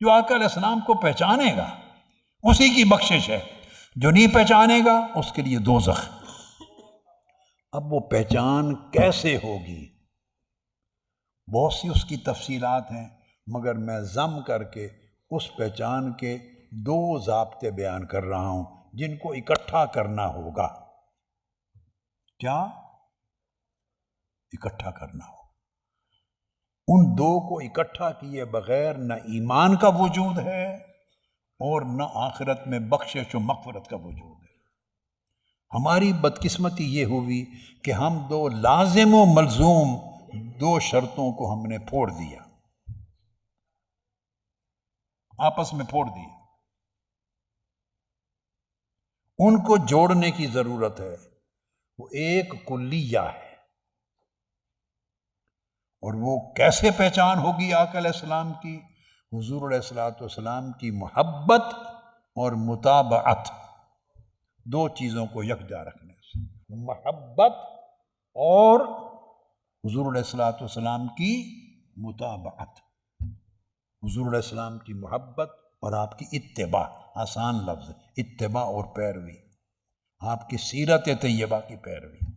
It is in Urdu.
جو آقا علیہ السلام کو پہچانے گا، اسی کی بخشش ہے۔ جو نہیں پہچانے گا، اس کے لیے دو اب وہ پہچان کیسے ہوگی؟ بہت سی اس کی تفصیلات ہیں، مگر میں ضم کر کے اس پہچان کے دو ضابطے بیان کر رہا ہوں، جن کو اکٹھا کرنا ہوگا۔ کیا؟ اکٹھا کرنا ہو ان دو کو اکٹھا کیے بغیر نہ ایمان کا وجود ہے اور نہ آخرت میں بخشش و مغفرت کا وجود ہے۔ ہماری بدقسمتی یہ ہوئی کہ ہم دو لازم و ملزوم دو شرطوں کو ہم نے پھوڑ دیا۔ آپس میں پھوڑ دیا۔ ان کو جوڑنے کی ضرورت ہے۔ وہ ایک کلیہ ہے۔ اور وہ کیسے پہچان ہوگی آک علیہ السلام کی؟ حضور علیہ السلاۃ والسلام کی محبت اور مطابعت، دو چیزوں کو یکجا رکھنے سے۔ محبت اور حضور علیہ السلاۃ والسلام کی مطابعت۔ حضور علیہ السلام کی محبت اور آپ کی اتباع، آسان لفظ اتباع اور پیروی۔ آپ کی سیرت طیبہ کی پیروی۔